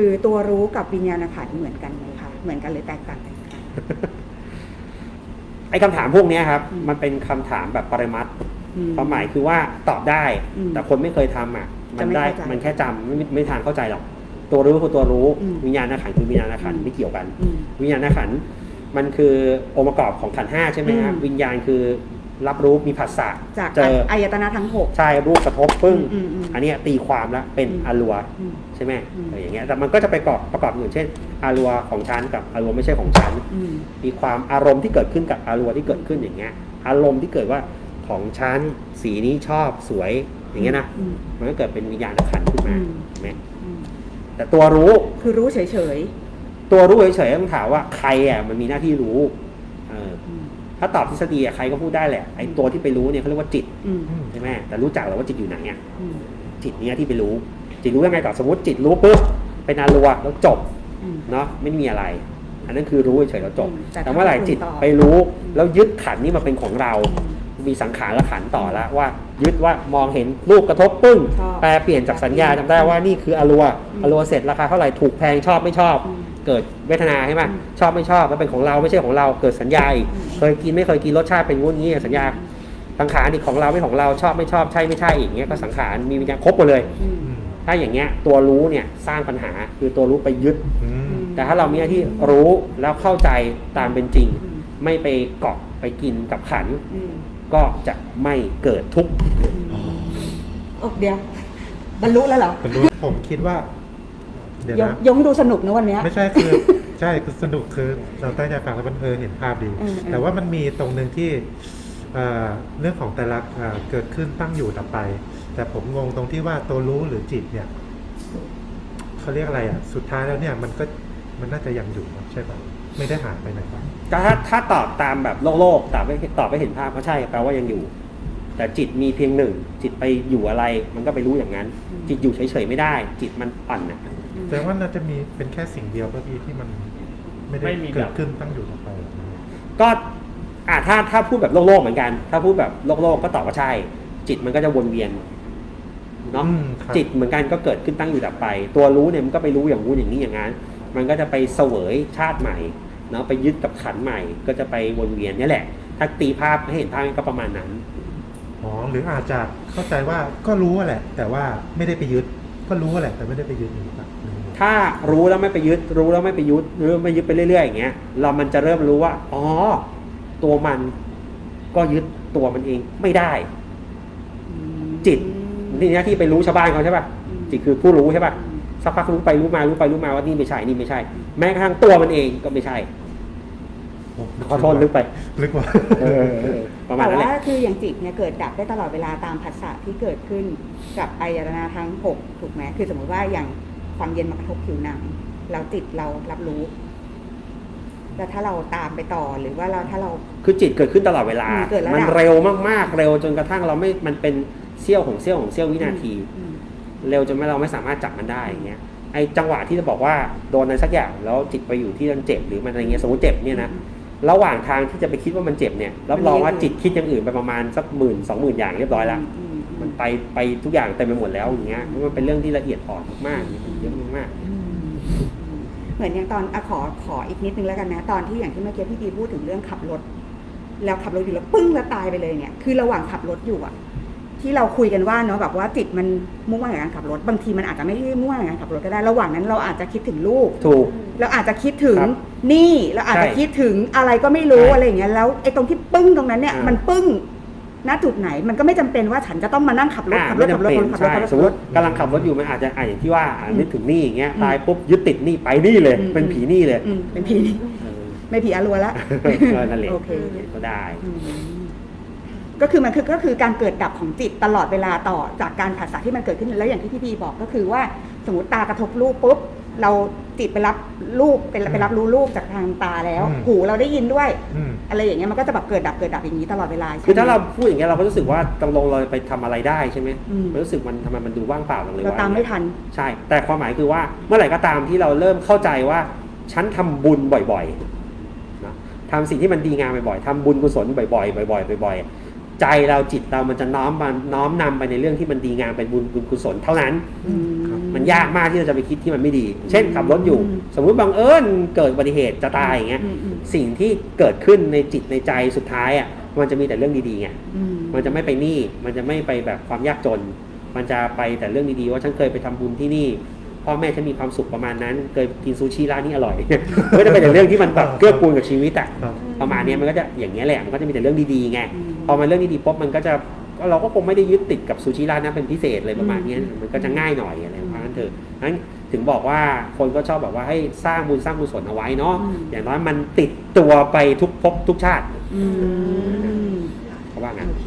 คือตัวรู้กับวิญญาณขันธ์เหมือนกันไหมคะเหมือนกันหรือแตกต่างกันคะ ไอ้คำถามพวกเนี้ยครับ อืม มันเป็นคำถามแบบปรมัตถ์อื ความหมายคือว่าตอบได้ อืมแต่คนไม่เคยทำอะ มันจะไม่ได้เข้าใจมันแค่จำไม่ไม่ทางเข้าใจหรอก ตัวรู้คือตัวรู้ อืมวิญญาณขันธ์คือวิญญาณขันธ์อืม ไม่เกี่ยวกัน อืม วิญญาณขันธ์มันคือองค์ประกอบของขันธ์ห้าใช่ไหมครับอืมวิญญาณคือ รับรู้มีผัสสะจากเจออายตนะทั้งหกใช่รูปกระทบปึ้งอืมอืมอันเนี้ยตีความแล้วเป็นอืมอารัวอืมใช่ไหมอืมอะไรอย่างเงี้ยแต่มันก็จะไปประกอบประกอบอย่างเช่น อารัวของฉันกับอารัวไม่ใช่ของฉันอืมมีความอารมณ์ที่เกิดขึ้นกับอารมณ์ที่เกิดขึ้นอย่างเงี้ย อารมณ์ที่เกิดว่าของฉันสีนี้ชอบสวยอย่างเงี้ยนะอืมมันก็เกิดเป็นวิญญาณขันธ์ขึ้นมาอืมเห็นไหมอืมแต่ตัวรู้คือรู้เฉยตัวรู้เฉยๆต้องถามว่าใครอะมันมีหน้าที่รู้เออๆอืม ถ้าตอบทฤษฎีอะใครก็พูดได้แหละไอ้ตัวที่ไปรู้เนี่ยเขาเรียกว่าจิตอืมใช่ไหมแต่รู้จักหรือว่าจิตอยู่ไหนอะอืมจิตเนี้ยที่ไปรู้ จิตรู้ยังไงต่อสมมติจิตรู้ปุ๊บเป็นอารัวแล้วจบอืม เนาะไม่มีอะไร อันนั้นคือรู้เฉยๆแล้วจบ อืมแต่แต่เมื่อไหร่ถ้าคุณจิตตอบไปรู้ แล้วยึดขันนี้มาเป็นของเราอืมมีสังขารและขันธ์ต่อแล้วว่า ยึดว่ามองเห็นรูปกระทบปึ้งชอบแปลเปลี่ยนจากสัญญาจำได้ว่านี่คืออรัวอืมอรัวเสร็จราคาเท่าไหร่ถูกแพงชอบไม่ชอบ อืม เกิดเวทนาใช่ไหมอืมชอบไม่ชอบแล้วเป็นของเราไม่ใช่ของเราเกิดสัญญาอีกอืมเคยกินไม่เคยกินรสชาติเป็นงุ้นงี้สัญญาสังขารอีกของเราไม่ของเราชอบไม่ชอบใช่ไม่ใช่อย่างเงี้ยก็สังขารมีวิญญาณครบหมดเลยอืมอืมถ้าอย่างเงี้ยตัวรู้เนี่ยสร้างปัญหาคือตัวรู้ไปยึดอืมแต่ถ้าเรามีหน้าที่รู้แล้วเข้าใจตามเป็นจริงอืมไม่ไปเกาะไปกินกับขันธ์อืมก็จะไม่เกิดทุกข์โอ้เดี๋ยวบรรลุแล้วเหรอผมรู้ผมคิดว่า เดี๋ยวยงนะยงดูสนุกนะวันเนี้ย ไม่ใช่คือใช่คือสนุกคือเราตั้งใจฟังแล้วมันเออเห็นภาพดี เออเออ แต่ว่ามันมีตรงหนึ่งที่เอ่อเรื่องของแต่ละเอ่อเกิดขึ้นตั้งอยู่ดับไป แต่ผมงงตรงที่ว่าตัวรู้หรือจิตเนี่ยเขาเรียกอะไรอะสุดท้ายแล้วเนี่ยมันก็มันน่าจะยังอยู่ใช่ปะไม่ได้หายไปไหนปะก็ถ้าถ้าตอบตามแบบโลกโลกตอบไม่ตอบไม่เห็นภาพก็ใช่แปลว่ายังอยู่ แต่จิตมีเพียงหนึ่ง จิตไปอยู่อะไร มันก็ไปรู้อย่างนั้นอืมจิตอยู่เฉยๆไม่ได้ จิตมันปั่นนะ แต่ว่าน่าจะมีเป็นแค่สิ่งเดียวก็พี่ที่มันไม่ได้ไม่มีเกิแบดบขึ้นตั้งอยู่ดับไป ก็อ่าถ้าถ้าพูดแบบโลกโลกเหมือนกัน ถ้าพูดแบบโลกโลกก็ตอบว่าใช่ จิตมันก็จะวนเวียนเนาะอืมครับ จิตเหมือนกันก็เกิดขึ้นตั้งอยู่ดับไป ตัวรู้เนี่ยมันก็ไปรู้อย่างรู้นอย่างนี้อย่างนั้นมันก็จะไปเสวยชาติใหม่เนาะไปยึดกับขันธ์ใหม่ ก็จะไปวนเวียนเนี่ยแหละ ถ้าตีภาพให้เห็นภาพก็ประมาณนั้น อ๋อหรืออาจจะเข้าใจว่าก็รู้แหละ แต่ว่าไม่ได้ไปยึด ก็รู้แหละแต่ไม่ได้ไปยึดอย่างนี้ปะถ้ารู้แล้วไม่ไปยึด รู้แล้วไม่ไปยึดหรือไม่ยึดไปเรื่อยๆอย่างเงี้ย เรามันจะเริ่มรู้ว่า อ๋อ ตัวมันก็ยึดตัวมันเองไม่ได้ จิตนี่หน้าที่ไปรู้ชาวบ้านเขาใช่ป่ะจิตคือผู้รู้ใช่ป่ะสักพักรู้ไปรู้มารู้ไปรู้มาว่านี่ไม่ใช่นี่ไม่ใช่ แม้กระทั่งตัวมันเองก็ไม่ใช่ ขอโทษลึกไปลึกว่าเออเออประมาณแต่นั้นแหว่าละ คืออย่างจิตเนี่ยเกิดดับได้ตลอดเวลาตามผัสสะที่เกิดขึ้นกับอายตนะทั้งหกถูกไหมคือสมมติว่าอย่างความเย็นมากระทบผิวหนังแล้วจิตเรารับรู้ แล้วถ้าเราตามไปต่อหรือว่าเราถ้าเรา คือจิตเกิดขึ้นตลอดเวลา อืมเกิดแล้วมันดับ เร็วมากๆ เร็วจนกระทั่งเราไม่ มันเป็นเสี้ยวของเสี้ยวของเสี้ยววินาที อืม เร็วจนไม่เราไม่สามารถจับมันได้อย่างเงี้ย ไอจังหวะที่จะบอกว่าโดนอะไรสักอย่างแล้วจิตไปอยู่ที่มันเจ็บหรือมันอะไรเงี้ยสมมติเจ็บเนี่ยนะ ระหว่างทางที่จะไปคิดว่ามันเจ็บเนี่ยรับรองว่าจิตคิดอย่างอื่นไปประมาณสักหมื่นสองหมื่นอย่างเรียบร้อยแล้วอืมอืมันไปไปทุกอย่างเต็มไปหมดแล้วอย่างเงี้ยมันเป็นเรื่องที่ละเอียดอ่อนมากๆเยอะมากอืมเหมือนอย่างตอนอะขอขออีกนิดนึงแล้วกันนะ ตอนที่อย่างที่เมื่อกี้พี่ดีพูดถึงเรื่องขับรถ แล้วขับรถอยู่แล้วปึ้งแล้วตายไปเลยเนี่ย คือระหว่างขับรถอยู่อะ ที่เราคุยกันว่าเนาะแบบว่าจิตมันมุ่งมั่นกับการขับรถ บางทีมันอาจจะไม่ได้มุ่งมั่นกับการขับรถก็ได้ระหว่างนั้นเราอาจจะคิดถึงลูกๆถูก เราอาจจะคิดถึงครับหนี่เราอาจจะใช่คิดถึงอะไรก็ไม่รู้ใช่อะไรอย่างเงี้ยแล้วไอ้ตรงที่ปึ้งตรงนั้นเนี่ย อ่ามั มันปึ้งณจุดไหน มันก็ไม่จำเป็นว่าฉันจะต้องมานั่งขับรถอ่าขับรไม่ถขับจำรถเป็นขับรถใช่ขับรถสมมติกำลังขับรถอยู่มันอาจจะอ่าอย่างที่ว่าอ่าอืมนึกถึงหนี้อย่างเงี้ยอืมตายปุ๊บยึดติดหนี้ไปหนี้เลย อืม เป็นผีหนี้เลยอืมเป็นผีนี่เออไม่ผีอารัวละเออนั่นแหละโอเคก็ได้ อืม ก็คือมันคือก็คือการเกิดดับของจิตตลอดเวลาต่อจากการผัสสะที่มันเกิดขึ้นแล้วอย่างที่พี่พีบอกก็คือว่าสมมติตากระทบรูปปุ๊บเราจิตไปรับรูปไปไปรับรู้รูปจากทางตาแล้วอืมหูเราได้ยินด้วย อืม อะไรอย่างเงี้ยมันก็จะแบบเกิดดับเกิดดับอย่างนี้ตลอดเวลาใช่ไหม คือถ้าเราพูดอย่างเงี้ยเราก็รู้สึกว่าตกลงเราไปทำอะไรได้ใช่ไหมอืม มันรู้สึกมันทำไมมันดูว่างเปล่าจังเลยเราวะ ตามไม่ทัน ใช่ แต่ความหมายคือว่าเมื่อไหร่ก็ตามที่เราเริ่มเข้าใจว่าฉันทำบุญบ่อยๆนะทำสิ่งที่มันดีงามบ่อยๆทำบุญกุศลบ่อยๆบ่อยๆบ่อยๆ ใจเราจิตเรามันจะน้อมมาน้อมนำไปในเรื่องที่มันดีงามเป็นบุญบุญกุศลเท่านั้นอืมันยากมากที่เราจะไปคิดที่มันไม่ดี เช่นขับรถอยู่อืมสมมุติบังเอิญเกิดอุบัติเหตุจะตายอย่างเงี้ยอืมอืมสิ่งที่เกิดขึ้นในจิตในใจสุดท้ายอะมันจะมีแต่เรื่องดีๆไงอืมมันจะไม่ไปหนี้มันจะไม่ไปแบบความยากจน มันจะไปแต่เรื่องดีๆว่าฉันเคยไปทำบุญที่นี่พ่อแม่ฉันมีความสุขประมาณนั้น เคยกินซูชิร้านนี้อร่อยก็จะเป็นแต่เรื่องที่มันแบบเกื้อกูลกับชีวิตอะครับประมาณเนี้ยมันก็จะอย่างเงี้ยแหละมันก็จะมีแต่เรื่องดีๆไงอืม พอมันเรื่องดีๆปุ๊บมันก็จะก็เราก็คงไม่ได้ยึดติดกับซูชิร้านนั้นเป็นพิเศษเลยประมาณเนี้ยมันก็จะง่ายหน่อยอะไรประมาณนั้นเถอะนั้นถึงบอกว่าคนก็ชอบแบบว่าให้สร้างบุญสร้างกุศลเอาไว้เนาะอืมอย่างน้อยมันติดตัวไปทุกภพทุกชาติอืมเขาว่างั้นโอเค